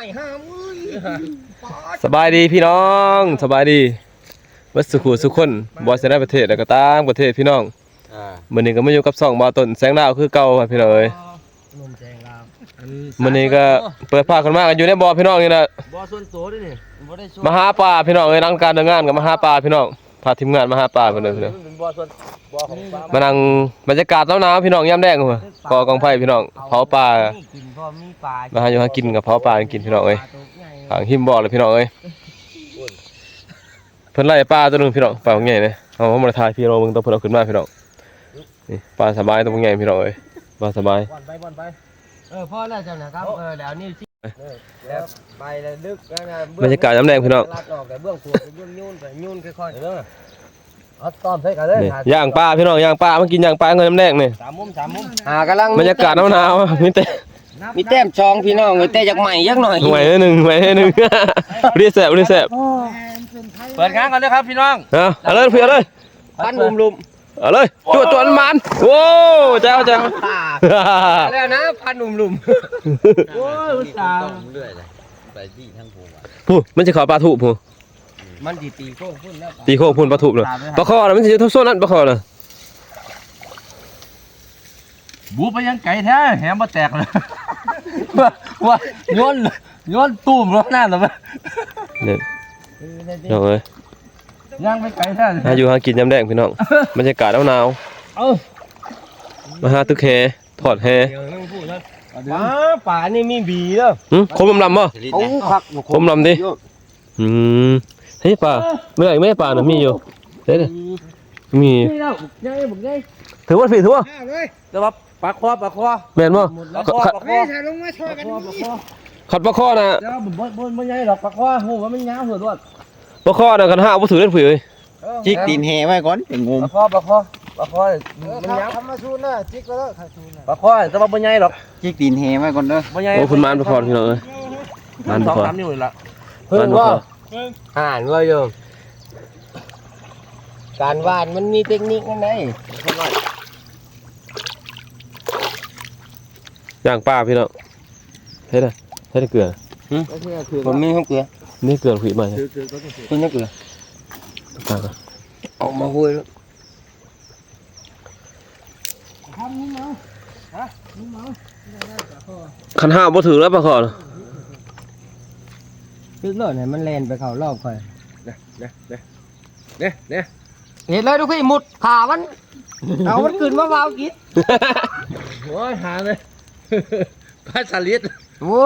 ไม่ห้ามเอ้ยปาดสบายดีพี่น้องสบายดีวัดสุขุสุขคนบอสในประเทศแล้วก็ต่างประเทศพี่น้องอ่ามื้อนี้ก็มาอยู่กับสองบาวต้นแสงดาวคือเก่าครับพี่น้องเอ้ยนมแจงลามมื้อนี้ก็เปิดภาคกันมากันอยู่ในบ่อพี่น้องนี่นะบ่ส่วนตัวด้วยนี่บ่ได้ส่วนมาหาปลาพี่น้องเอ้ยหลังการเดินงานก็มาหาปลาพี่น้อง พาทีมงานมาหาปลาเพิ่นเด้อพี่น้องมันเป็นบ่ส่วนบ่ของปลามานั่งบรรยากาศหนาวๆพี่น้องยามแดงหัวก่อกองไฟพี่น้องเผาปลากินพอมีปลามาหาอยู่หากินกับเผาปลากินพี่น้องเอ้ยทางหิมบ่อเลยพี่น้องเอ้ยเพิ่นไล่ปลาตัวหนึงพี่น้องปลาใหญ่เลยเอามาถ่ายพี่น้องเบิ่งตัวเพิ่นเอาขึ้นมาพี่น้องนี่ปลาสบายตัวใหญ่พี่น้องเอ้ยปลาสบายบอลไปบอลไปเออพ่อแล้วเจ้านะครับเออแล้วนี่สิ แล้วไปแล้วลึกแล้วนะบรรยากาศยามแดงพี่น้องลัดออกแต่เบื้องตัวไปยุ่นยุ่นไปยุ่นค่อยๆเด้อเอาต้อมใส่กันเลยนี่ย่างปลาพี่น้องย่างปลามากินย่างปลาเงินน้ำแดงนี่สามมุมสามมุมหากำลังบรรยากาศหนาวๆมีแต่มีแต้มจองพี่น้องแต่จากใหม่ยักหน่อยหน่วยหนึ่งหน่วยหนึ่งรีแสบรีแสบเปิดงานกันเลยครับพี่น้องเอาเอาเลยพี่เอาเลยปั้นลุมลุม เอาเลยจวดจวนมันโว้เจ้าเจ้าแล้วนะพันลุมลุมโอ้ยอุตส่าห์เรื่อยเลยไปที่ทั้งภูมิพูมันจะขอปลาถูกพูมันดีตีโค้งพุ่นแล้วตีโค้งพูนปลาถูกเลยปลาคอน่ะมันจะทุบโซนนั้นปลาคอน่ะบูไปยังไก่แท้แหมบ่แตกเลยว่าว่าย้อนย้อนตูมรถหน้าเลยมั้ยนี่น้องเอ้ย ย่างไปไก่แท้หาอยู่หากินยามแดงพี่น้องบรรยากาศหนาวเอ้าๆมาหาตึกแฮถอดแฮเดี๋ยวนั่งพูดแล้วว้าป่านี่มีบีเด้อหึคมลำลำบ่ เขาพักคมลำดิ อืมเฮ้ยปลาเมื่อไหร่ไม่ปลาน่ะมีอยู่เด้อมีนี่แล้วยังไงผมยังถือว่าผิดถือว่าแต่ว่าปลาคอปลาคอแม่นบ่ปลาคอปลาคอถ่ายลงมาช่วยกันปลาคอขัดปลาคอน่ะเดี๋ยวบ่บ่บ่บ่ใหญ่หรอกปลาคอหูว่ามันยาวหัวด้วย ปลาคอน่ะกันห้าบ่ถือเล่นผือเอ้ยจิกตีนแห่ไว้ก่อนเป็นงมปลาคอปลาคอปลาคอมันยาวทำมาชูน่ะจิกแล้วถ่ายชูน่ะปลาคอแต่ว่าบ่ใหญ่หรอกจิกตีนแหไว้ก่อนเด้อบ่ใหญ่โอ้คุณมานปลาคอพี่น้องเอ้ยมานสปอลางคอสามนิ้วนี่ล่ะเพิ่งมานปลาว่าคออ่านว่าโยมการวาดมันมีเทคนิคนั่นไงย่างปลาพี่น้องเฮ็ดอะเฮ็ดเกลือผมมีข้าวเกลือ นี่เกลือผีมาใช่คุณนักเกลือปลาก่อนออกมาคุยแล้วคันห้าบ่ถือแล้วปลาคอน่ะคือเลิศเนี่ยมันแลนไปเขารอบค่อยเนี่ยเนี่ยเนี่ยเนี่ยเห็นเลยทุกพี่มุดขามัน เอามันขึ้นมะพร้าวกินโอ้ยหาเลยปลาสลิด โอ้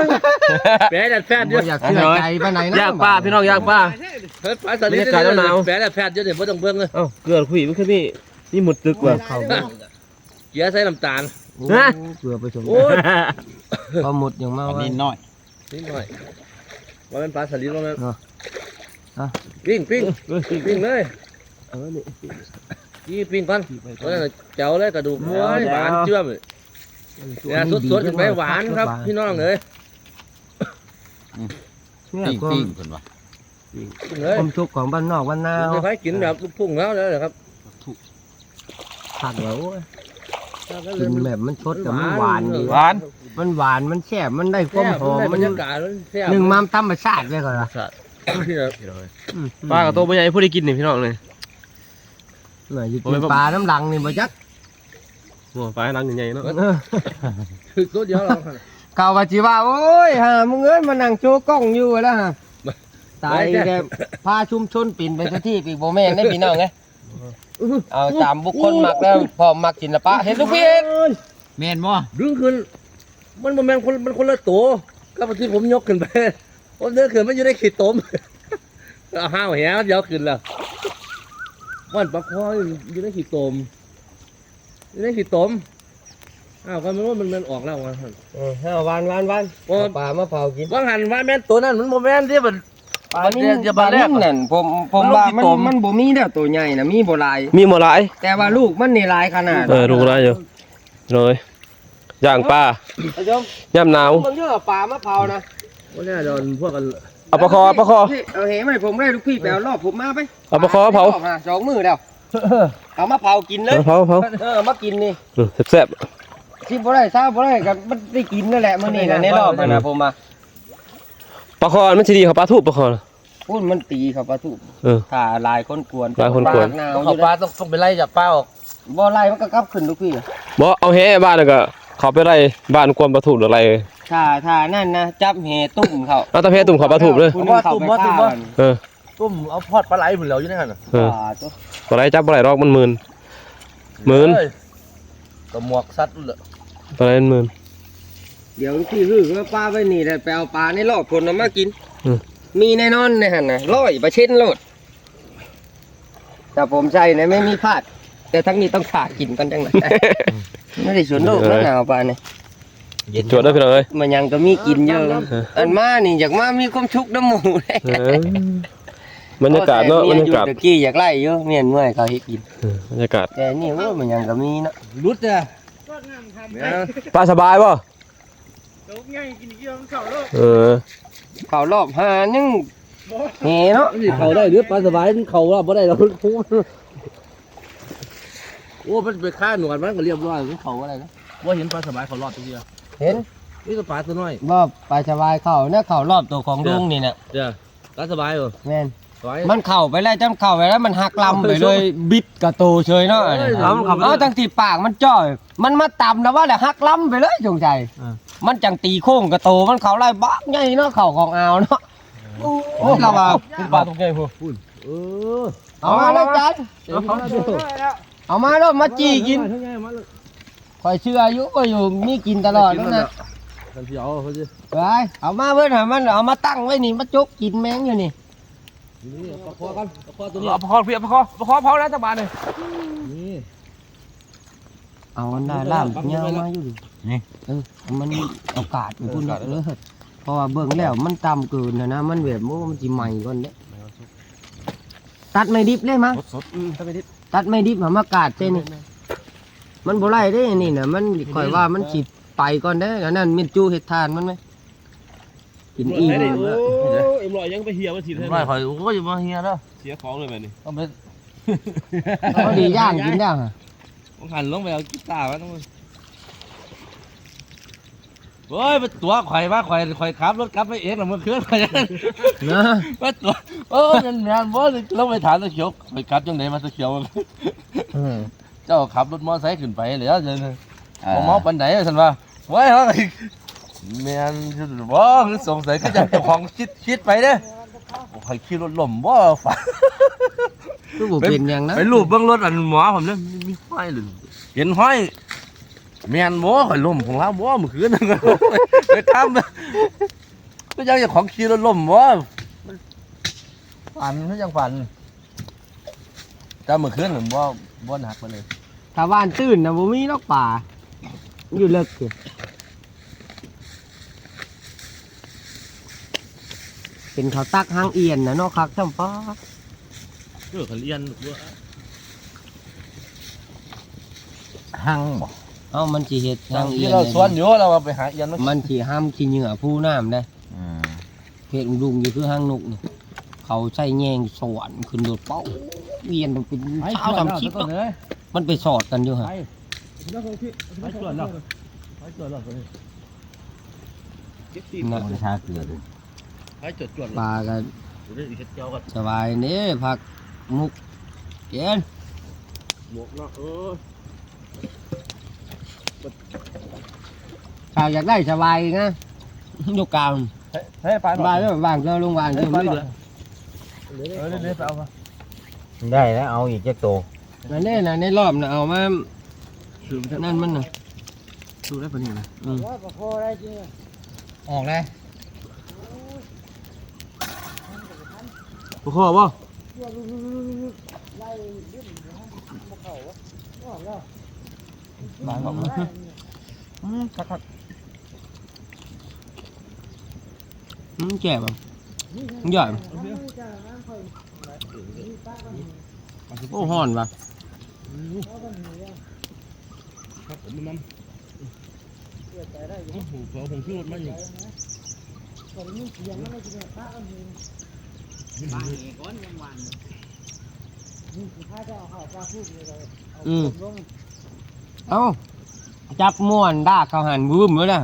ยแปะดัดแฟดเยบ่อะอยากเชื่อใจปานไหนนะย่างปลาพี่น้องย่างปลาเฮ้ยปลาสลิดบรรยากาศหนาวแปะดัดแฟดเยอะเนี่ยไม่ต้องเบิ่งเลยเอ้าเกลือผีมันคือนี่นี่หมดตึกว่ะ เขาเกี๊ยใส่น้ำตาลฮะ เกลือไปชมโอ้ย พอหมดอย่างมาอันว่านี้น้อยนิดหน่อยว่าเป็นปลาสลิดว่ามันอะอะ ปิ้งปิ้งปิ้งเลยยี่ปิ้งก่อนเพราะฉะนั้นเจ้าเลยกระดูกโอ้ยหวานเชื่อมเลย เนี่ยสดๆขึ้นไปหวานครับ พี่น้องเลยเนี่ยปิ้งความปิ้งเพิ่นว่าปิ้งเลยความทุกข์ของบ้านนอกบ้านนาจะให้กินแบบลูกทุ่งแล้วเลยครับผักเหลากินแบบมันชดแต่มันหวานดีหวาน มันหวานมันแซ่บมันได้ความหอมบมัรนรยากาศมันแซ่บหนึ่งมามธรรมชาติเลยก่อนละที่เราปลากับตัวบ่ใหญ่ผู้ได้กินนี่พี่น้องเลยหน่อยอยู่กินปลาน้ำลังนี่บ่จัก โอ้ปลาลังใหญ่ๆเนาะเออคือตัวเดียวเราเก่าว่าจิว่าโอ้ยฮะมึงเอ้ยมานั่งโชว์กล้องอยู่แล้วฮะตายแกพาชุมชนปิ่นไปสักที่ปีกโบแม่นได้พี่น้องไงเอาตามบุคคลมักแล้วพอมักศิลปะเห็นลูกพี่เห็นแม่นบ่ดึงขึ้นมันบ่แม่นคนมันคนละตัวก็ที่ผมยกขึ้นไปผมเดินขึ้นมันอยู่ในขีดตมเอาห้าวแหวเดี๋ยวขึ้นแล้ววันปลาคออยู่ในขีดตม อยู่ในขีดตมอ้าวก็มันว่ามันมันออกแล้ววันหันเออเอาวานวานวานโอ้ เอาปลามาเผากินว่างหันว่าแม่นตัวนั้นมันบ่แม่นที่มัน ปลามันนิ่เดี๋ยวจะมาแรกนั่นผมผมมันลงว่าที่มันตม มันบ่มีแล้วตัวใหญ่น่ะมีบ่หลาย มีหมดหลายแต่ว่าลูกมันนี่หลายขนาดเออรู้ได้อยู่เลยย่างปลาท่านผู้ชมย่ำหนาวบางเรื่องเอาปลามาเผานะวันนี้โดนพวกกันเอาปลาคอปลาคอ พี่เอาเหมาให้ผมได้ลูกพี่ไปเอารอบผมมาไปเอาปลาคอเผาอหสองมือแล้ว เอามาเผากินเลยเอาเผาเผาเออมากินนี่อืมแซ่บที่บ่ได้ทราบบ่ได้ก็มันได้กินนั่นแหละมื้อนี้น่ะในรอบนั่นน่ะผมมาปลาคอมันสิดีเขาปลาทูบปลาคอน่ะพูดมันตีเขาปลาทูเออถ้าหลายคนกวนหลายคนกวนปหนาวเขาปลาต้องต้องไปไล่จับปลาออกบ่ไล่มันก็กลับขึ้นทุกพี่บ่เอาแหบ้านน่ะก็เขาไปไล่บ้านกวนปลาทูบหรืออะไรถ้าถ้านั่นนะจับแหตุ่มเขาเอาตะเพตุ่มเขาปลาทูบเลยผู้หนึงเข้าไปฆ่ามันเออ ตุ้มเอาพอดปลาไหลเหมือนเราอยู่ในนั้นน่ะเอออ่าตัวบ่ไรจับบ่ไรรอกมันหมื่น หมื่น เอ้ยก็หมวกซัดเลยบ่ไรมันหมื่น เดี๋ยวที่ฮือก็ปลาไว้นี่แหละไปเอาปลาในรอบคนเอามากินอืม มีแน่นอนในหันนะร้อยเปอร์เซ็นต์โลดแต่ผมใช่นะไม่มีพลาด แต่ทั้งนี้ต้องขากินกันจังเลยไม่ได้สวนโลกแล้วหนาวปลาเนี่ยจวดได้อพี่น้องเอ้ยมันยังก็มีกินเยอะเอออันมานี่อยากมามีความชุกน้ำหมูเลยเออ บรรยากาศเนาะบรรยากาศตะกี้อยากไล่เยอะเมียนเมื่อยเขาให้กินเออบรรยากาศแต่นี่ว่ามันยังก็มีเนาะรุดจ้ะเนี่ยปลาสบายป่ะเออเขารอบหานึงเฮเนาะนี่เขาได้หรือปลาสบายเขาว่าบ่ได้เราโอ้มันไปฆ่าหนวดมันก็เรียบร้อยมันเขาอะไรนะว่าเห็นปลาสบายเขารอดตัวเดียวเห็นนี่ก็ปลาตัวน้อยว่าปลาสบายเขาเนี่ยเขารอบตัวของลุงนี่น่ะจ้ะปลาสบายเหรอแม่นสบาย มันเข้าไปแล้วจำเข้าไปแล้วมันหักลำไปเลยบิดกระโตเฉยเนาะเอ้ยเอามันเข้าไปเอาตั้งที่ปากมันจ่อย มันมาต่ำแล้วว่าแหละหักลำไปเลยจงใจอ่ามันจังตีโค้งกระโตมันเข้าไล่บักใหญ่เนาะเข่าของอาวเนาะโอ้ยเราว่าปลาตรงใหญ่พอเออเอามาเลยจันเอามาดูเอามาแล้วมาจี้กินทั้งไงมาเลยคอยเชื่ออายุก็อยู่มีกินตลอดแล้วนะกันเสียวเขาสิไปเอามาเพื่อนให้มันเอามาตั้งไว้นี่มาจกกินแมงอยู่นี่ นี่เอาปลาคอกันปลาคอตัวนี้เอาปลาคอพี่เอาปลาคอปลาคอเผาแล้วจังบาทเลยนี่เอามันได้ล่ามเงามาอยู่ดิเออมันโอกาสอยู่พุ่นเลยเพราะว่าเบิ่งแล้วมันต่ำเกินนะนะมันแบบโอ้มันสิใหม่ก่อนเด้ตัดไม่ดิบเลยมั้งสดอืมถ้าไปดิตัดไม่ดิบมามากาดเต้นี่มันบ่ไรได้นี่นะมันข่อยว่ามันสิไปก่อนเด้ออันนั้นมินจูเห็ดทานมันไหมกินอีกโอ้เอ็ มลอยยังไปเฮียมาทีเท่าไม่คอยโอ้ยมาเฮียแล้วเสียของเลยแบบนี้ต้องไปเขาดีย่างกินได้ฮะต้องหันลงไปเอากีตาร์มาต้องโอ้ยเป็นตัวข่อยมาข่อยข่อยขับรถกลับไปเองหรอเมื่อคืนข่อยนะว่าตัวโอ้ยมันแมนบ่ลงไปถามตะเขียวข่อยขับจังไหนมาตะเขียวเจ้าขับรถมอเตอร์ไซค์ขึ้นไปเหลือเดี๋ยวนี้บ่เมาปันไหนฉันว่าไว้เฮ้ย แมนบ่คือสงสัยคือจะเจ้าของคิดคิดไปเด้อข่อยขี่รถล้มบ่ฝันคือบ่เป็นอย่างนั้นไปรูปเบื้องรถอันหมอผมเนี่ยมีมีห้อยหรือเห็นห้อยแมนบ่ข่อยล้มของเราบ่เมื่อคืนนั่นก็ไปทำก็ยังจะของขี่รถล้มบ่ฝันก็ยังฝันแต่เมื่อคืนผมบ่บ่หนักไปเลยถ้าบ้านตื้นนะบ่มีนอกป่า อยู่เลิกเกิ เป็นเขาวตักหางเอียนนะเนาะคักจำป้าเออขันเรียนหังบ่เอ้ามันสิเฮ็ดหางเอีที่ยนเราได้สวนอยู่เราเอาไปหาเอียนมามันสิห้ามขี้เหงื่อผู้น้ำได้อืมเพชรดุงอยู่คือหางนกนี่เขาใช้แยงสวนขึ้นโดดเป้าเวียนเป็นเช้าทำคลิปเนาะมันไปสอดกันอยู่ฮะไปสวนเราไปสวนเรานะบ่ได้ทาเกลือเลย ไปจดจวนปลากันเดี๋ยวเฮ็ดเจ้ากันสบายนี่ผักมุกเกนหมวกเนาะเออข่าวอยากได้สบายนะยกกลางเฮ้ยไปสบายแล้ววางเจ้าลงวางเจ้าไม่เดือดเออเดี๋ยวไปเอามาได้แล้วเอาอีกจักโตนั่นนี่นะในรอบนะเอามานั่นมันนะดูได้ปะนี่นะอื มออกเลยบ่ขอบ่อืมแก่ป่ะใหญ่ป่ะโอ้ห่อนป่ะครับผมมันโอ้โหขอผมขึ้นรถมาอยู่ อืมเอ้า จับม่วนดากเขาหันวืมเลยนะ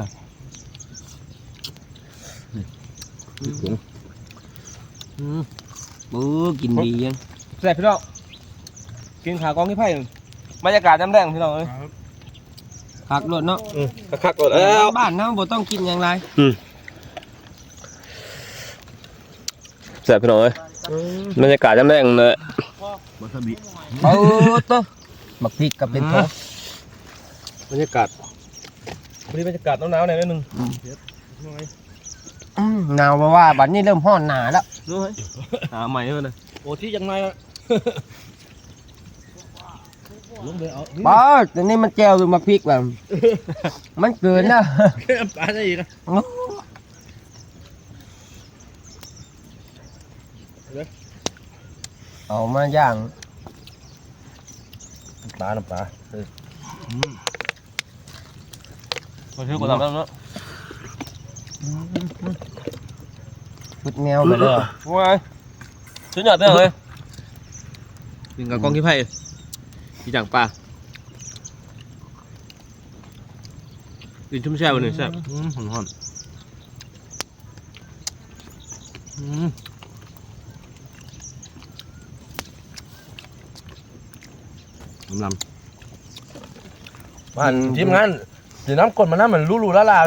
ถุงบูกินดียัง แซ่บพี่น้องกินขากองที่ไผ่บรรยากาศจำแดงพี่น้องเอ้ยผักรดเนาะ คักๆก่อนแล้ว บ้านเนาะบ่ต้องกินอย่างไร แซ่บพี่น้องเอ้ยบรรยากาศจำแดงเลยวาซาบิเอาตัวบักพริกกับเป็นโทบรรยากาศวันนี้บรรยากาศหนาวๆหน่อยนิดนึงอืมหนาวเพราะว่าบัดนี้เริ่มร้อนหนาแล้วรู้ไหมหาใหม่เลยนะโอ้ที่ยังไงอะลงไปเอาป้าแต่นี่มันแจวอยู่มาพริกแบบมันเกินนะปลาได้อีกนะ เอามาย่างปลาน้ำปลามาเที่ยวกันแล้วเนาะพุดแมวไปเลยว้ายสุดยอดเลยเลยกินกับกองที่ไผ่ที่จังปลากินชุ่มแช่บหนึ่งแซ่บอืมห อนหอนอืมน้ำลำบ้านทีมงานสีน้ำกลมาน้ำเหมือนลูลูลาลา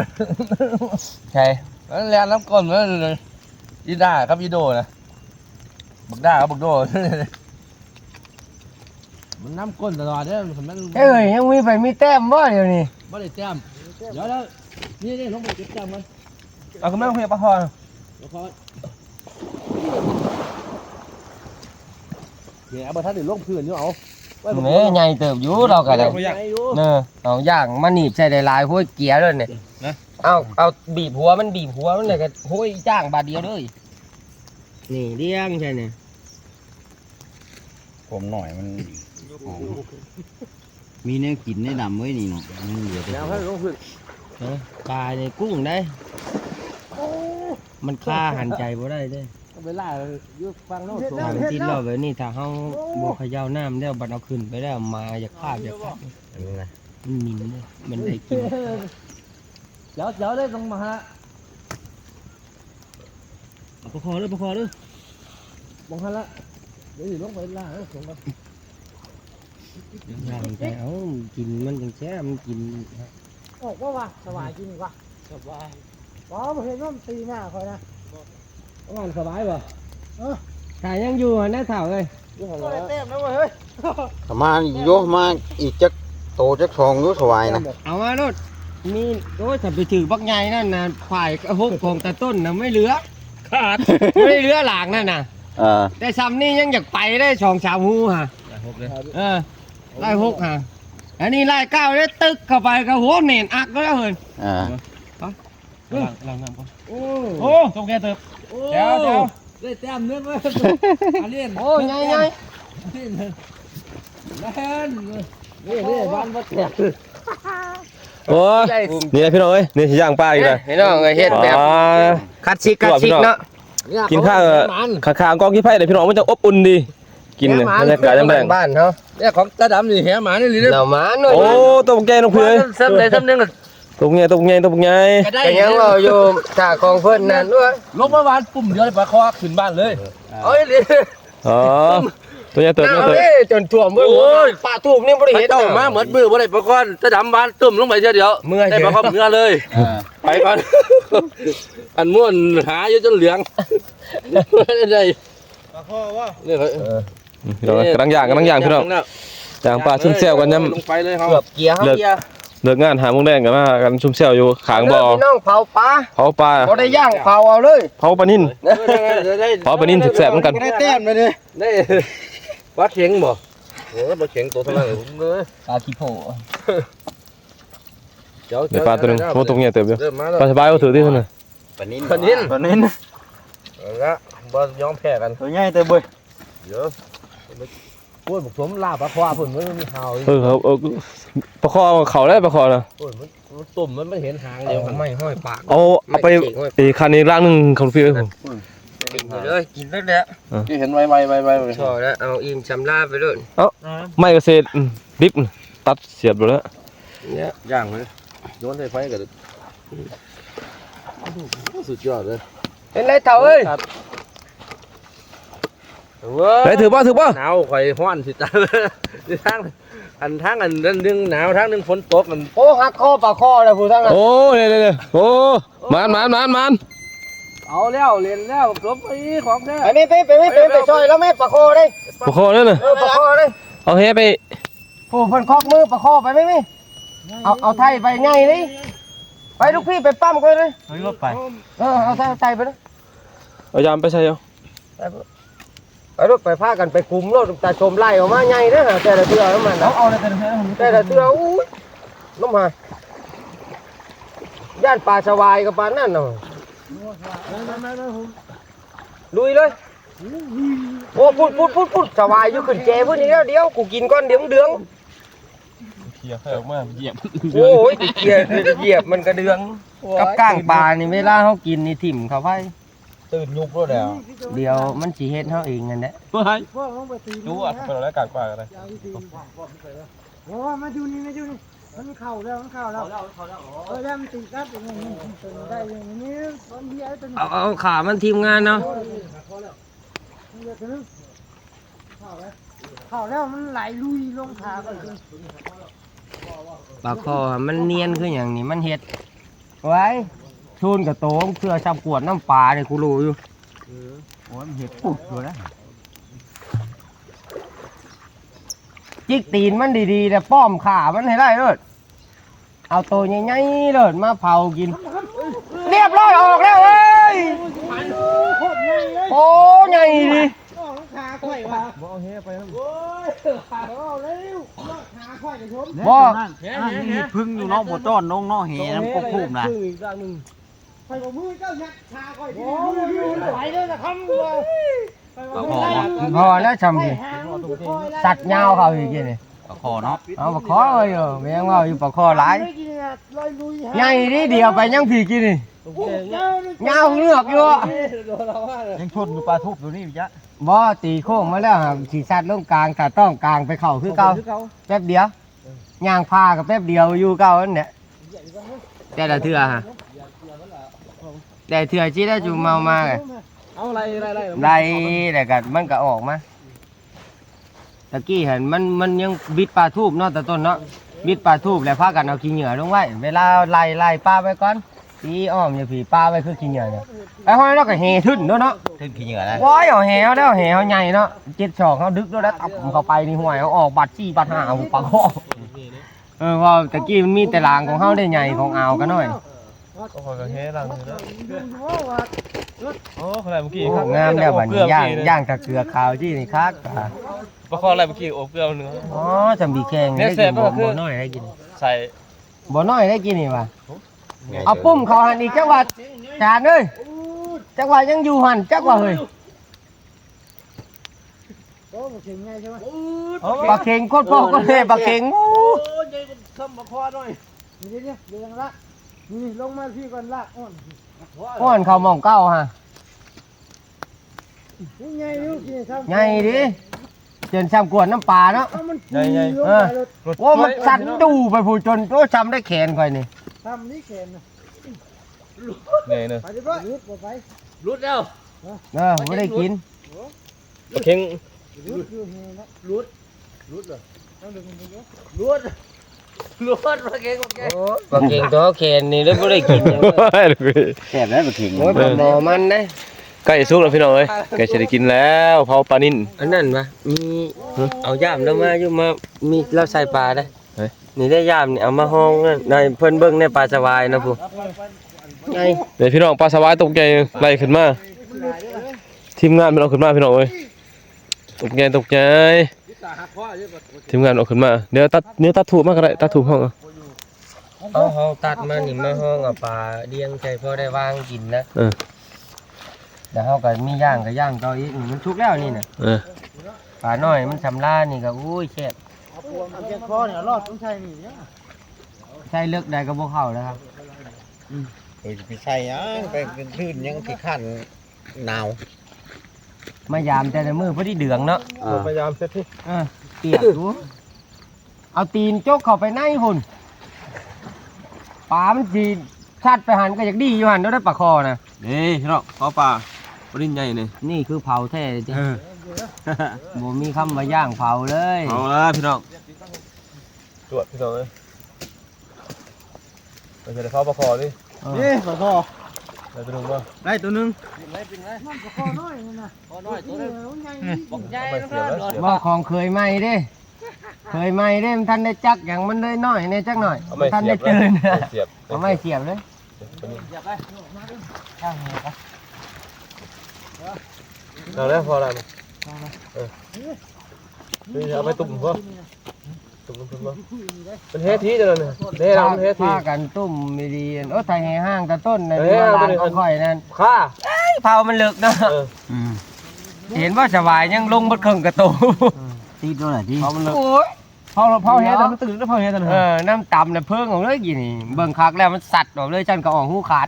ใช่แล้วเรียนน้ำกลมาเลยอีด้าครับอีโดนะบักด้าครับบักโดมันน้ำก้นตลอดเนี่ยมันเอ้ยยังมีไปมีแต้มบ่เดี๋ยวนี้ไม่ได้แต้มเดี๋ยวแล้วนี่นี่ลงไปเก็บแต้มกันเอาคุณแม่คุยกับปลาคอแล้วก็เดี๋ยวเอาไปท่านเดี๋ยวลงพื้นอยู่เอา ไว้บนเอ้ยใหญ่เติบอยู่เราก็ได้ใหญ่อยู่เนอะเอาย่างมาหนีบใส่ได้หลายๆห้วยเกียร์เลยเนี่ยนะเอาเอาบีบหัวมันบีบหัวมันเลยก็ห้วยจ้างบาทเดียวเลยนี่เลี้ยงใช่เนี่ยผมหน่อยมันหอมมีเนื้อกินในดำไว้นี่เนาะมันเหลือแต่เดี๋ยวให้ลงพื้นปลาในกุ้งได้ มันฆ่าหันใจบ่ได้เด้ เอาไปล่าอยู่ฟังโน้นทางที่เราแบบนี้ถ้าเฮาบ่เขย่าน้ำแล้วบัดเอาขึ้นไปแล้วมาอย่าฆ่าอย่าฆ่ามันมินเลยมันได้กิน เดี๋ยวเดี๋ยวเลยลงมาฮะเอาประคอเลยประคอเลยมองหันละเดี๋ยวอยู่ลงไปล่าให้ส่งไปย่างใจเอากินมันจังแซ่มันกินออกว่าว่ะสบายจริงว่ะสบายอ๋อบ่เห็นว่ามันตีหน้าคอยนะ งานสบายป่ะถ้ายังอยู่อะนะเถ่าเอ้ยอยู่หันก็ละได้เต็มแล้วเว้ยเฮ้ยประมาณโยมาอีกจักโตจักทองอยุสวายนะเอามารถมีโอ้ยถ้าไปถือบักใหญ่นั่นน่ะฝ่ายกระหกของตะต้นน่ะไม่เหลือขาดไม่เหลือหลากนั่นน่ะเออแต่ซ้ำนี่ยังอยากไปได้สองสามหูฮะหกเลยเออไล่หกฮะอันนี้ไล่เก้าได้ตึกเข้าไปก็หัวเหน็นอักก็แล้วเหินเออล้างล้างน้ำก่อนโอ้โอ้ตรงแกเติบโอ้ เดี๋ยวเดี๋ยวได้แต้มเนื้อเว้ยอาเลียนโอ้ยใหญ่ใหญ่แล่นนี่นี่บ้านวัดแตกโอ้ยนี่นะพี่น้องเอ้ยนี่สิย่างปลาอีกแล้วเห็นน้องเฮ็ดแบบอ๋อคัดชิกคัดชิกเนาะกินข้าวขาขางกองที่ไผ่เลยพี่น้องมันจะอบอุ่นดี กินเนี่ยบรรยากาศจำแดงบ้านเขาเนี่ยของตาดำนี่แหหมานี่ลิเรามาหน่อยโอ้ตัวแกน้องเพื่อนซ้ำเลยซ้ำหนึง ตัวไงตัวไงตัวไงก็ยังเราอยู่ถ้าของเพิ่นนั่นด้วยลงมาวานปุ่มเดียวเลยปลาคอขึ้นบ้านเลยเอ้ยอ๋อตัวใหญ่เติบตัวน้ำเติบนี่จนท่วมเบิ่งโอ้ยป่าทูบนี่บ่ได้เห็เห็นนออกมาเหมือนมือบ่ได้ปลาคอนตาดำบานตุ่มลงไปเดียวเดียวเมื่อยได้เฉปลายคอนเมื่อเลยเออไปก่อนอันม่วนหาอยู่จนเหลืองได้ได้ปลาข้อว่านี่เขาพี่น้องกำลังย่างกำลังย่างพี่น้องย่างปลาชุ่มแซวกันยลงไปเลยเขาเกือบเกียร์เฮาเกียร์ำ เลิกงานหาโมงแดงกันมากันชุ่มแซวอยู่ขางบ่อพี่น้องเผาปลาเผาปลาบ่ได้ย่างเผาเอาเลยเผาปลานิ่นเผาปลานิ่นแสบๆเหมือนกันได้เต็มเลยเนี่ยได้ปลาเข็งบ่โอ้ปลาเข็งตัวเท่าไหร่เลยปลาขี้โผเจ้าเดี๋ยวปลาตัวหนึงโอ้ตัวไงเติบอยู่เริ่มมาแล้วปลาสบายก็ถือที่เท่านั้นปนินปลานิ่นปนินเอาละบ่ยอมแพ้กันตัวใหญ่เตยเบยเดี๋ย วพูดผมผมลาปลาควาผมมันมีหาวอีกเออครับเออปลาคอเขาได้ปลาคอนะโอ้ยมันมันตุ่มมันไม่เห็นหางเดียวมันไม่ห้อยปากเอาเอาไปอีกคันนี้ร่างหนึงคอนฟิวให้ผมกินไปเลยกินแล้วแหละนี่เห็นไวไวไวไวไวพอแล้วเอาอิ่มชำลาไปเลยไม่เกษตรอืมดิบตัดเสียบไปแล้วเนี่ยย่างเลยโยนใส่ไฟกันสุดยอดเลยเป็นไรเถ่าเอ้ย เว้ยไหนถือป่ะถือป่ะหนาวข่อยฮ้อนสิจ้าที่ทางอันทางอันเรื่องหนึงหนาวทางหนึงฝนตกกันโอ้หักคอปากคอเลยผู้ทั้งนั้นโอ้เนี่ยเนี่ยโอ้มานมานมานมานเอาแล้วเรียนแล้วจบไปของแท้อันนี้ไปไปไม่เป็นไปซอยแล้วแม่ปากคอได้ปะคอนั่นน่ะเออปากคอได้เอาเฮ้ไปผู้เพิ่นคอกมือปากคอไปไหมไหมเอาเอาไทยไปไงนี่ไปลูกพี่ไปปั้มกันเลยเฮ้ยรถไปเออเอาไทยไทยไปเลยเอายามไปใส่เอา ไปรถไปพากันไปคุมรถตาชมไล่ออกมาไงเด้อแต่ละเตือน้ำมันเอาเอาแต่ละเตืออู้ยน้ำมาย่านป่าสวายกับป่านนั่นเนาะลุยเลยโอ้พูดพูดพูดพูดสวายอยู่ขึ้นเจพุ่นนี้แล้วเดี๋ยวกูกินก้อนเดี๋ยวเดืองเขี่ยออกมาเหยียบโอ้ยเหยียบเหยียบมันกระเดืองกับก้างปลานี่เวลาเขากินนี่ถิ่มเขาไป ตื่นยุบแล้วเดี๋ยวมันสิเฮ็ดเฮาเองนั่นแหละเฮ้ยพวกมึงไปตีดูอะเป็นอะไรกากปากอะไรโอ้มาดูนี่มาดูนี่มันเข่าแล้วมันเข่าแล้วเออแล้วมันตีครับอย่างนี้ตื่นได้อย่างนี้ตอนเดียวตื่นเอาเอาขามันทีมงานเนาะเดือดนึงเข่าแล้วเข่าแล้วมันไหลลุยลงขาไปเลยปลาคอมันเนียนคืออย่างนี้มันเฮ็ดไว้ ชูนกับโตงเพื่อชับกวดน้ำปลาเนี่ยกูรู้อยู่โอ้ยมันเห็ดปุ๊บอยู่นะจิกตีนมันดีๆแต่ป้อมขามันให้ได้เลยเอาตัวใหญ่ๆเลยมาเผากิน เรียบร้อยออกแล้วเว้ยโคตรใหญ่เลยโอ้ใหญ่ดิออกขาไข่ว่ะบ่เอาเฮไปแล้วโอ้ยขาเอาแล้วขาไข่จะชมบ่นั่นมีพึ่งอยู่เนอกบ่ต้อนน้องเนอกแหน้ำกบคูบนะ ไปกับมือเจ้ายักขาไข่ที่นี่ไปเลยนะครับไปกับมือพอแล้วจำดิสัตว์ยาวเขาอีกทีนี่ปลาคอเนาะเอาปลาคอเลยอยู่แม่งว่าอยู่ปลาคอหลายไม่กินอะลอยลุยใหญ่ดิเดียวไปยังผีกินนี่ยาวเลือกอยู่อะยังชนอยู่ปลาทุบอยู่นี่จ้ะบ่ตีโค้งมาแล้วครับสีสัตว์ลงกลางถ้าต้องกลางไปเข่าคือเก่าแป๊บเดียวย่างพากับแป๊บเดียวอยู่เก่านั่นแหละแต่ละเทื่อฮะ แต่เทื่อที่ได้จูเมามาไงเอาอะไรอะไรอะไรได้แต่ก็มันก็ออกมาตะกี้เห็นมันมันยังบิดปลาทูบเนาะแต่ต้นเนาะบิดปลาทูบแล้วพากันเอาขี้เหงื่อลงไว้เวลาไล่ไล่ปลาไปก่อนผีอ้อมอย่าผีปลาไว้คือขี้เหงื่อเนี่ยไอ้ห้อยเราก็เฮทึ้นเนาะเนาะถึงขี้เหงื่อแล้วว้ายเอาแหวแล้วแหวใหญ่เนาะเจ็ดสองเขาดึกแล้วแล้วตับเข้าไปนี่ห่วยเอาออกบัตรสี่บัตรห้าเอาปากคอเออว่าตะกี้มันมีแต่ลางของเขาได้ใหญ่ของอ่าวกันหน่อย ก็คอยกับเฮ้ลังเลยนะโอ้ว่าโอ้ขนาดเมื่อกี้โอ้งามแล้วบัดนี้ย่างย่างตะเกือขาวที่นี่คักอะปะคออะไรเมื่อกี้โอบเกลือเนื้ออ๋อจำบีแข้งเนี่ได้ยแซ่กินบบ่ก็คือบ่น้อยได้กินใส่บ่น้อยได้กินนี่ว่ะเอาปุ้มเขาหันอีกจังหวัดจานเอ้ยจังหวัดยังอยู่หันจังหวัดเฮ้ยโอ้เก่งไงใช่ไหมปลาเค็งโคตรพ่อก็แม่ปลาเค็งโอ้ยใจคำมาคอหน่อยนี่นี่เดี๋ยวยังละ นี่ลงมาพี่ก่อนละอ่อนพ่อนเขาหมองเก้าฮะนี่ไงลูกนี่ครับใหญ่ดิจนซ้ำกวนน้ำปลาเนาะเอามันขี่ลงไปรถโอ้มันสั่นดูไปผู้จนโอ้จำได้แขนค่อยนี่ทำนี่แขนนะเนี่ยเนื้อไปดิบ่รุดบ่ไปรุดแล้วเออไม่ได้กินปลาเค็งรุดอยู่นี่นะรุดรุดเหรอต้องดึงมันเยอะรุด รุดมาเก่งมาเก่งปลาเก่งตัวแขนนี่เลยไม่ได้กินแซ่บแล้วปลาเข็งโอ้ยปลาหมอมันนะใกล้สุกแล้วพี่น้องเอ้ยใกล้จะได้กินแล้วเผาปลานิ่นอันนั้นปะมีเอาย่ามแล้วมาอยู่มามีเราใส่ปลาได้เนี่ได้ย่ามนี่เอามาห้องนั่นในเพิ่นเบิ่งในปลาสวายนะผู้ไงเดี๋ยวพี่น้องปลาสวายตกใจไล่ขึ้นมาทีมงานมันเอาขึ้นมาพี่น้องเอ้ยตกใจตกใจ ตาหักคอเยอะกว่าทีมงานเอาขึ้นมาเดี๋ยวตัดเนื้อตัดถูกมากก็ได้ตัดถูกห้องเอาเอาเฮาตัดมานี่มาห้องเอาปลาเลี้ยงใจพอได้วางกินนะเออแล้วเฮาก็มีย่างก็ย่างต่ออีกนี่มันทุกแล้วนี่น่ะเออปลาน้อยมันสำลานี่ก็อุ้ยแซ่บเอาพวงเอาแกคอเนี่ยรอดต้องใช้นี่เนี่ยใส่เลือกได้ก็บ่เข้าแล้วครับไปไปใส่ยังไปเป็นทื่นยังขี้ขันหนาว มายามแต่ละมือพอดีเดืองเนาะพยายามเซตที่เออเปียกดูเอาตีนจกเข้าไปในหุ่นปลามันจีชัดไปหันก็อยากดีอยู่หันแล้วได้ปลาคอนะนี่พี่น้องขอปลาปริ้นใหญ่นี่นี่คือเผาแท้เลยจ้ะบ่มีคำว่าย่างเผาเลยเอาละพี่น้องตรวจพี่น้องเลยไปเจอเข้าปลาคอดินี่ขอพอไปไปดูว่า ได้ตัวนึงมันก็คอน้อยนี่นะพอน้อยตัวนึงบอกใหญ่ไปนะเสียบแล้วเสียบบ่ของเคยไหมเด้ เคยไหมเด้มันทันได้จักอย่างมันเลยน้อยในจักหน่อยเอาไม่ทันเสียได้บตื่นเสียบเอาไม่เสียบเลยอย่าไปเอาแล้วพอแล้วเออนี่เอาไปตุ่มพอ ตุ่มตุ่มพอเป็นเฮทีจังเลยเด้เราเป็นเฮทีพากันตุ่มไม่ดีโอ้ไทยห้างกระต้นในเอ้ยโบราณเอาไปเขาค่อยนั่นข้าเอ้ยเผามันเลิกเนาะเออเห็นว่าสบายยังลงบดเครื่องกระตูตีตัวไหนที่เผามันเลยโอ้ยเผาเผาเฮแต่มันตื่นแล้วเผาเฮแต่เออน้ำต่ำน่ะเพิ่งออกเลยกี่นี่เบิ่งคักแล้วมันสัตว์ออกเลยจันก็ออกหูขาด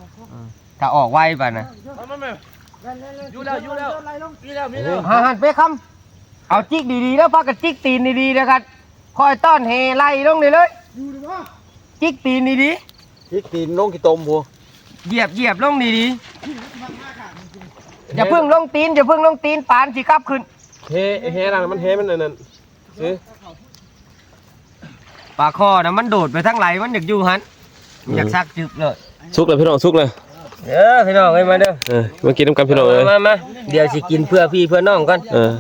ถ้าออกไวป่ะนะอยู่แล้วอยู่แล้วมีแล้วมีแล้วหาหันไปคำเอาจิกดีๆแล้วพักกันจิกตีนดีๆนะครับ คอยต้อนเฮไล่ลงเลยเลยดูดิว่าจิกตีนดีพริกตีนลงกี่ต้มบัวๆเหยียบเหยียบลงดีๆอย่าเพิ่งลงตีนอย่าเพิ่งลงตีนปานสิครับขึ้นเฮเฮนั่นมันเฮมันนั่นนั่นซื้อปลาคอนะมันโดดไปทั้งไหลมันอยากอยู่หันอยากซักจึกเลยสุกเลยพี่น้องสุกเลย เออพี่น้องเอ้ยมาเด้อเออมากินน้ำกันพี่น้องเลยมามาเดี๋ยวสิกินเพื่อพี่เพื่อน้องก่อนเออ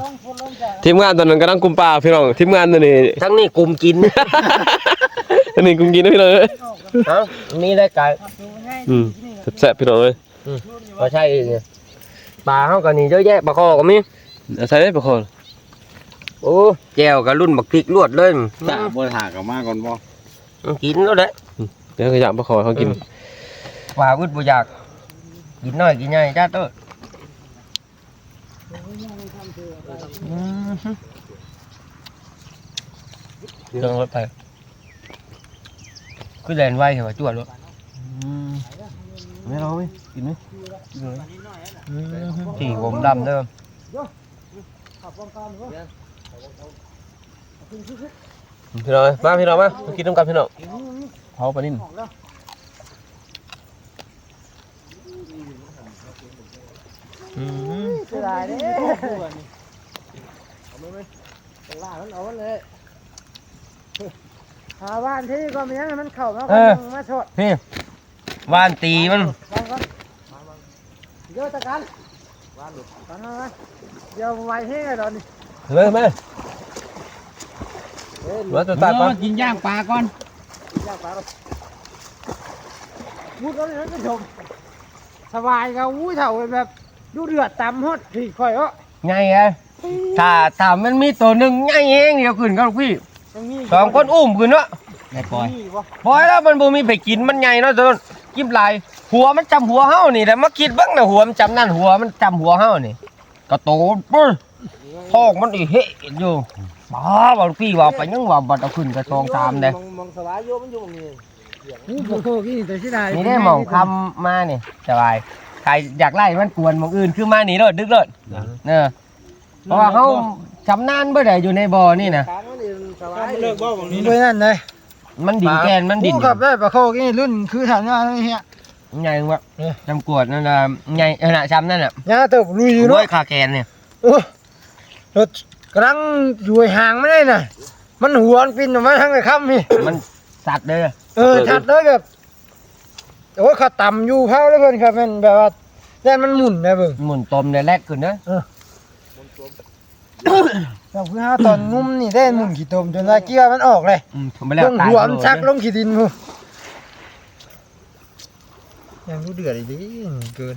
ทีมงานตอนนั้นกำลังกุมปลาพี่น้องทีมงานตัวนี้ทั้งนี้กลุ่มกินอันนี้กุมกินนะพี่น้องเอ้ยเอ้ามีได้ไก่อืมแซ่บๆพี่น้องเลยก็ใช่เองเนี่ยปลาเฮาก็นี่เยอะแยะปลาคอก็มีเอาใส่ได้ปะคนโอ้แก้วก็รุ่นบักพริกลวดเลยจ้าบ่ถากออกมาก่อนบ่มันกินแล้วเด้เดี๋ยวขยะปะคอเขากินปลาอึดบ่อยาก กินน้อยกินใหญ่จ้าเต้ออืมฮึเครื่องรถไปคือแลนไวเหรอจวดรถไม่เอาไหมกินไหมขี่ผมดำเด้อพี่น้องเอ้ยมาพี่น้องมามากินน้ำกันพี่น้องเผาปลานิ่น เสียดายเด้ล่ามันเอาเลยหาบ้านที่ก็มีให้มันเข้ามามาชดพี่ว่านตีมันวางก่อนเดี๋ยวตะกันวางวางมาเดี๋ยวไว้ให้ตอนนี้เลยแม่มาตัวตายปะกินย่างปลาก่อนยากปลาพูดแล้วนี่ท่านผู้ชมสบายก็อุ้ยเถ่าแบบ ดูเดือดตำฮอดพี่ค่อยเอ้อไงไงถ้าถ้ามันมีตัวหนึ่งไงเองเดียวขึ้นก็พี่ยังมีสองคนอุ้มขึ้นเนาะได้ปล่อยมีบ่พอแล้วมันบ่มีไปกินมันใหญ่เนาะจนกินหลายหัวมันจำหัวเฮานี่แต่มาคิดเบ้างนะหัวมันจำนั่นหัวมันจำหัวเฮานี่กระโตปุ้ยท้องมันอีเฮอยู่บ้าบ่ลูกพี่ว่าไปยังว่าบ่เอาขึ้นกระทองตามเด้มองมองสบายโยมันอยู่ตรงนี้อู้โหกี่แต่สิได้ นี่ได้หมองคำมานี่สบาย ใครอยากไล่มันกวนหมองอื่นคือมานี่โลดดึกโลดเนอะเพราะว่าเฮาชำนาญบ่ได้อยู่ในบ่อนี่นะทางมันนี่สบายเลิกบ่บางนี้ด้วยนั่นเลยมันดินแกนมันดินขับได้ปลาโคกี่รุ่นคือฐานงานนี่เฮียใหญ่ว่ะจำกวดนั่นน่ะใหญ่ขนาดช้ำนั่นน่ะยาเติบลุยอยู่ด้วเนาะยคาแกนเนี่ยโอ้รถกำลังอยู่ห่างไม่ได้น่ะ มันหัวมันปินออกมาทางไอ้ค่ำนี่มันสัตว์เลยเออชัดเลยแบบโอ้ยเขาต่ำอยู่เผาเลยเพิ่นครับแมันแบบว่าแน่นมันหมุนนะเบิ่งหมุนตมในแรกขึ้นเนอะแบบคือหาตอนงุ้มนี่ได้หมุนขี้ตมจนว่าเกี้ยวมันออกเลยอืมผมไปแล้วเบิ่งตายหัวมันโลดชักเด้อลงขี้ดินหูยังดูเดือดอีกดิเกิน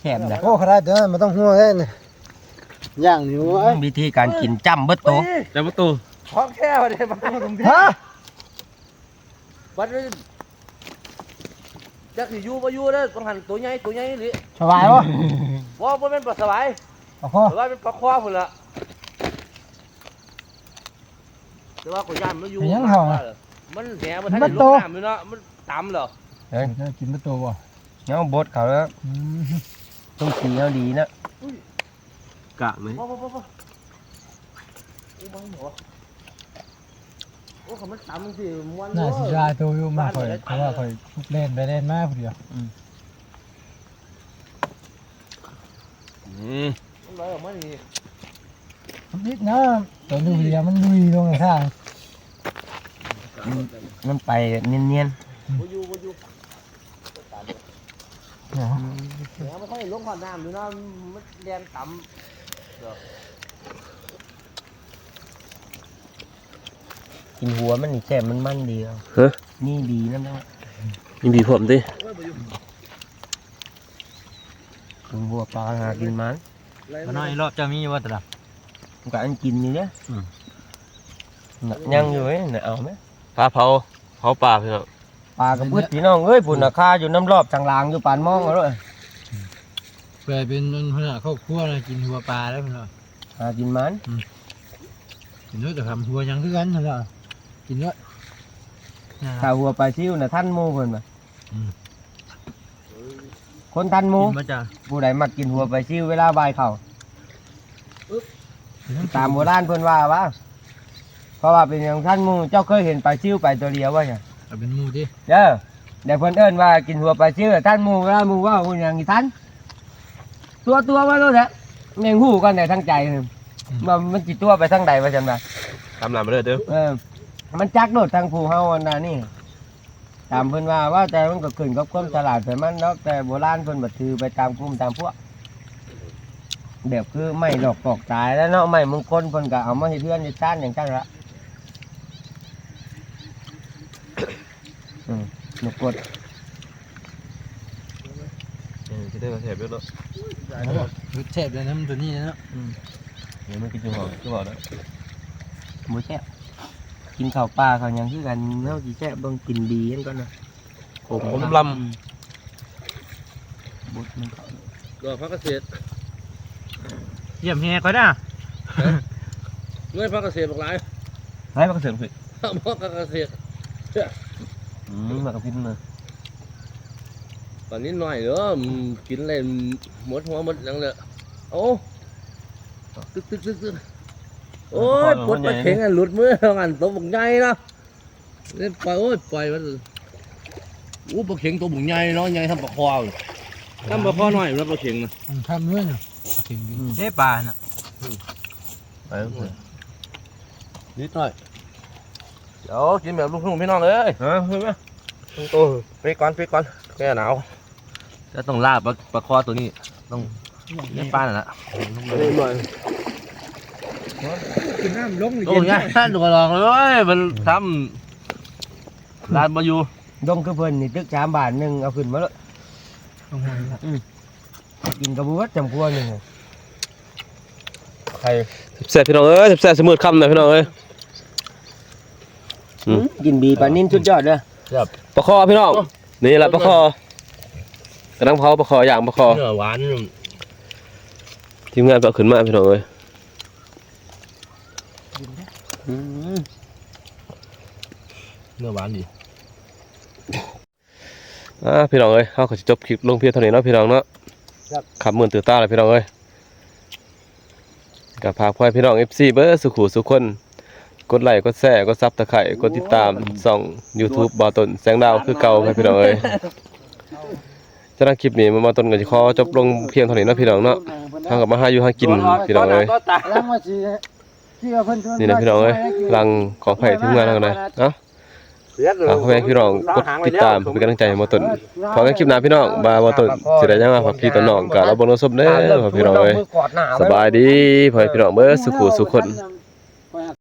แคบนะโอ้ขนาดเด้อมันต้องหัวได้น่ะย่างนี่วะวิธีการกินจ้ำเบิดโตแต่ประตูของแค่ว่าได้บ้างฮะบัดนี้ จักสิอยู่บ่อยู่เด้อต้องหันตัวใหญ่ตัวใหญ่นี่สบายวะบ่บ่แม่นปลาสบายโอ้โหแต่ว่าเป็นปลาคว้าพุ่นละแต่ว่าขอยย่านมันอยู่มันแหมันทันได้ลงน้ำอยู่เนาะมันต่ำเหรอกินไม่โตวะเนาะบดเขาแล้วต้องสีเอาดีนะกะไหม บ่บ่บ่บ่โอ้บังหัว โอ้เขามันต่ำสิม้วนน่าเว้สิยยาโตอยู่มาค่อยเพราะว่าค่อยทุกเล่นไปเล่นมาผู้เดียวอืมมันลอยออกมานี่นิดนะตัวดูเรียมันลุยลงข้างมันไปเนียนบ่อยู่บ่อยู่เดี๋ยวมันค่อยลงขอดน้ำอยู่เนาะมันเรียนต่ำ ๆ กินหัวมันนี่แซ่บมันมันดีเอาฮะนี่ดีนะแม่ยิงบีผมดิกินหัวปลาหากินมันมาน้อยรอบจะมีว่าตละมันก็อันกินนี่เนี่ยน่ะยังอยู่เว้ยน่ะเอาไหมปลาเผาเผาปลาพี่น้องปลากระพุ้พี่น้องเอ้ยปุ่นราคาอยู่น้ำรอบจังลางอยู่ปานมองเอาเลยแปลเป็นขนาดครอบครัวนะกินหัวปลาแล้วเพื่อนหากินมันกินด้วยแต่ทำหัวยังคือกันเหรอ กินด้วยถ้าหัวปลาซิวน่ะท่านหมูเพิ่นมาอืม คนท่านหมูมาจ้าผู้ใดมักกินหัวปลาซิวเวลาบ่ายเข้าตามโบราณเพิ่นว่าว่าเพราะว่าเป็นอย่างท่านหมูเจ้าเคยเห็นปลาซิวไปตัวเดียวว่าไงเอาเป็นหมูดิเด้อเดี๋ยวเพิ่นเอิ้นว่ากินหัวปลาซิวท่านหมูเวลาหมูว่าผู้อย่างนี้ท่านตัวตัวว่าโลดแหละแม่งหู้กันแต่ทั้งใจว่ามันจิตัวไปทางใดว่าจังไดทำหลานมาเลยเด้อเออ มันจักโดดทางภูเฮาอันนั้นนี่ตามเพิ่นว่าว่าแต่มันก็ขึ้นกับความฉลาดแต่มันเนาะแต่โบราณเพิ่นบ่ถือไปตามกลุ่มตามพวกแบบคือไม่หลอกตอกตายแล้วเนาะไม่มงคลเพิ่นก็เอามาให้เพื่อนในชาติอย่างจังละอืมนกกดจะได้มาแถบด้วเนาะรสแทบเลยนะมันตัวนี้นะเดี๋ยวมันกินจังหวะจังหวะนะบ่แซ่บ กินข้าวปลาข้าวหยังคือกันเนาะสิแซ่บเบิ่งกินดีกันก่อนนะผมผมลบุดมันก็ดอกพักเกษตรเยี่ยมแฮก็ได้เงินพักเกษตรบักหลายให้มันก็เสริมขึ้นพักเกษตรอืมมันก็พิมพ์มาตอนนี้หน่อยเด้ออืมกินเลยหมดหัวหมดหยังเลยโอ้ตึกตึกตึกตึก โอ้ยปวดปลาเข็งอะหลุดมือเอางันตัวบุกใหญ่เนาะเล่นปล่อยโอ้ยปล่อยมันอู้ปลาเข็งตัวบุกใหญ่เนาะใหญ่ทำปลาคอเลยทำปลาคอหน่อยแล้วปลาเข็งนะมันทำด้วยนะจริงเฮ้ปลาน่ะำไปเถอะนิดหน่อยเดี๋ยวกินแบบลูกทุ่งพี่น้องเลยฮะเฮ้ยไหมโอ้ไปก่อนไปก่อนแก้หนาวจะต้องลาบปลาปลาคอตัวนี้ต้องเลี้ยงปลาน่ะนะหน่อย กินน้ำลงโอ้ยง่ายท่านตัวลองเลยมันทำร้านมาอยู่ดงคือเพิ่นนี่ตึกสามบาทหนึงเอาขึ้นมาแล้วกินกระบวดจำกวนหนึงใครแซ่บพี่น้องเอ้ยแซ่บเสมอคำนะพี่น้องเอ้ยอืมกินบีปลานิ่มสุดยอดเลยปลาคอพี่น้องนี่แหละปลาคอกระดังเผาปลาคออย่างปลาคอเนื้อหวานทีมงานก็เอาขึ้นมาพี่น้องเอ้ยอืม เนื้อหวานดีอ่าพี่น้องเอ้ยเขาก็จะจบคลิปลงเพียงเท่านี้เนาะพี่น้องเนาะขับหมื่นตื่นตาเลยพี่น้องเอ้ยกับพากพ่อพี่น้อง FC เบอร์สุขุสุขคนกดไลค์กดแชร์กดซับตะไคร่กดติดตามส่อง YouTube บ่อต้นแสงดาวคือเก่าครับพี่น้องเอ้ยจะนั่งคลิปนี้มามาต้นก็จะขอจบลงเพียงเท่านี้เนาะพี่น้องเนาะทางกับมาหาอยู่หากินพี่น้องเอ้ย ล้างมาสิที่ว่าเพิ่นนี่นะพี่น้องเอ้ยรังของไผ่ทีมงานทางไหนเนาะฝากพ่อแม่พี่น้องกดติดตามเป็นกำลังใจให้มาต้นพอกันคลิปหน้าพี่น้องบามาต้นสิได้ยังมาฝากพี่ต้นน้องกะเราบ่รู้สบเด้อพ่อพี่น้องเอ้ยมือกอดหน้าสบายดีพ่อแม่พี่น้องเบิดสุขุสุขคนน